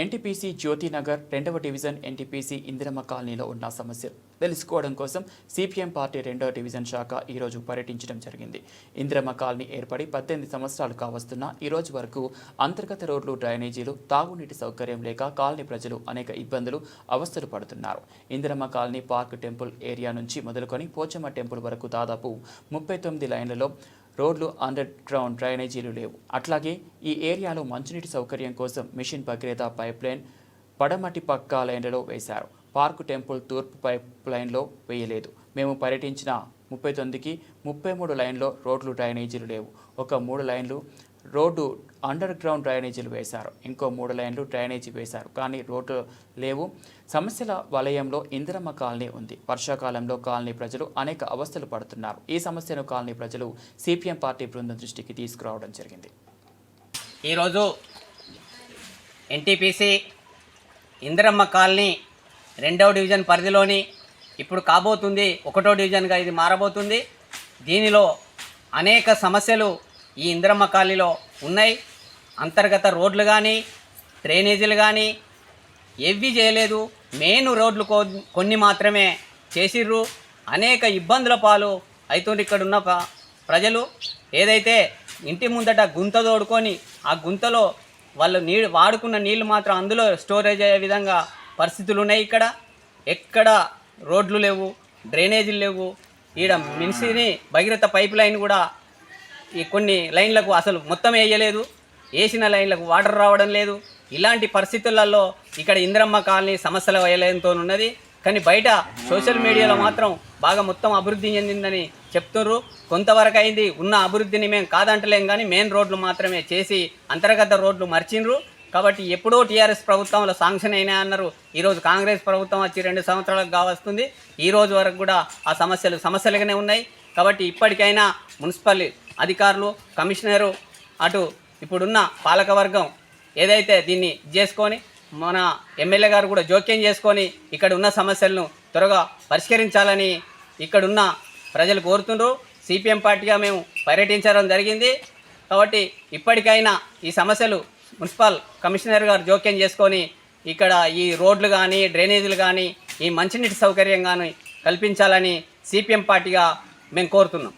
NTPC Jyothinagar రెండవ division NTPC Indiramma కాలనీలో ఉన్న సమస్యలు తెలుసుకోవడం కోసం సిపిఎం పార్టీ రెండవ డివిజన్ శాఖ ఈరోజు పర్యటించడం జరిగింది. ఇందిరమ్మ కాలనీ ఏర్పడి పద్దెనిమిది సంవత్సరాలు కావస్తున్న ఈరోజు వరకు అంతర్గత రోడ్లు డ్రైనేజీలు తాగునీటి సౌకర్యం లేక కాలనీ ప్రజలు అనేక ఇబ్బందులు అవస్థలు పడుతున్నారు. Indiramma colony park temple area నుంచి మొదలుకొని పోచమ్మ టెంపుల్ వరకు దాదాపు ముప్పై తొమ్మిది లైన్లలో రోడ్లు అండర్ గ్రౌండ్ డ్రైనేజీలు లేవు. అట్లాగే ఈ ఏరియాలో మంచినీటి సౌకర్యం కోసం మిషన్ భగీరథ పైప్లైన్ పడమటి పక్క లైన్లలో వేశారు. పార్కు టెంపుల్ తూర్పు పైప్ లైన్లో వేయలేదు. మేము పర్యటించిన ముప్పై తొమ్మిదికి ముప్పై మూడు లైన్లో రోడ్లు డ్రైనేజీలు లేవు. ఒక మూడు లైన్లు రోడ్డు అండర్ గ్రౌండ్ డ్రైనేజీలు వేశారు. ఇంకో మూడు లైన్లు డ్రైనేజీ వేశారు. కానీ రోడ్లు లేవు. సమస్యల వలయంలో ఇందిరమ్మ కాలనీ ఉంది. వర్షాకాలంలో కాలనీ ప్రజలు అనేక అవస్థలు పడుతున్నారు. ఈ సమస్యను కాలనీ ప్రజలు సిపిఎం పార్టీ బృందం దృష్టికి తీసుకురావడం జరిగింది. ఈరోజు ఎన్టీపీసీ ఇందిరమ్మ కాలనీ రెండవ డివిజన్ పరిధిలోని ఇప్పుడు కాబోతుంది. ఒకటో డివిజన్గా ఇది మారబోతుంది. దీనిలో అనేక సమస్యలు ఈ ఇందిరమ్మ కాలనీలో ఉన్నాయి. అంతర్గత రోడ్లు కానీ డ్రైనేజీలు కానీ ఏవి చేయలేదు. మెయిన్ రోడ్లు కొన్ని మాత్రమే చేసిర్రు. అనేక ఇబ్బందుల పాలు అవుతుంది ఇక్కడ ఉన్న ప్రజలు. ఏదైతే ఇంటి ముందట గుంత తోడుకొని ఆ గుంతలో వాళ్ళు నీళ్ళు వాడుకున్న నీళ్ళు మాత్రం అందులో స్టోరేజ్ అయ్యే విధంగా పరిస్థితులు ఉన్నాయి ఇక్కడ. ఎక్కడ రోడ్లు లేవు డ్రైనేజీలు లేవు. ఈడ మిన్సిని భగీరథ పైప్ లైన్ కూడా ఈ కొన్ని లైన్లకు అసలు మొత్తం వేయలేదు. వేసిన లైన్లకు వాటర్ రావడం లేదు. ఇలాంటి పరిస్థితులలో ఇక్కడ ఇంద్రమ్మ కాలనీ సమస్యల వేయలేంతో ఉన్నది కానీ బయట సోషల్ మీడియాలో మాత్రం బాగా మొత్తం అభివృద్ధి చెందిందని చెప్తున్నారు కొంతవరకు అయింది ఉన్న అభివృద్ధిని మేము కాదంటలేం కానీ మెయిన్ రోడ్లు మాత్రమే చేసి అంతర్గత రోడ్లు మర్చిండ్రు. కాబట్టి ఎప్పుడో టీఆర్ఎస్ ప్రభుత్వంలో శాంక్షన్ అయినా అన్నారు. ఈరోజు కాంగ్రెస్ ప్రభుత్వం వచ్చి రెండు సంవత్సరాలకు కావస్తుంది ఈ రోజు వరకు కూడా ఆ సమస్యలు సమస్యలుగానే ఉన్నాయి. కాబట్టి ఇప్పటికైనా మున్సిపల్ అధికారులు కమిషనరు అటు ఇప్పుడున్న పాలకవర్గం ఏదైతే దీన్ని చేసుకొని మన ఎమ్మెల్యే గారు కూడా జోక్యం చేసుకొని ఇక్కడ ఉన్న సమస్యలను త్వరగా పరిష్కరించాలని ఇక్కడున్న ప్రజలు కోరుతుండ్రు. సిపిఎం పార్టీగా మేము పర్యటించడం జరిగింది. కాబట్టి ఇప్పటికైనా ఈ సమస్యలు మున్సిపల్ కమిషనర్ గారు జోక్యం చేసుకొని ఇక్కడ ఈ రోడ్లు కానీ డ్రైనేజీలు కానీ ఈ మంచినీటి సౌకర్యం కానీ కల్పించాలని సిపిఎం పార్టీగా మేము కోరుతున్నాం.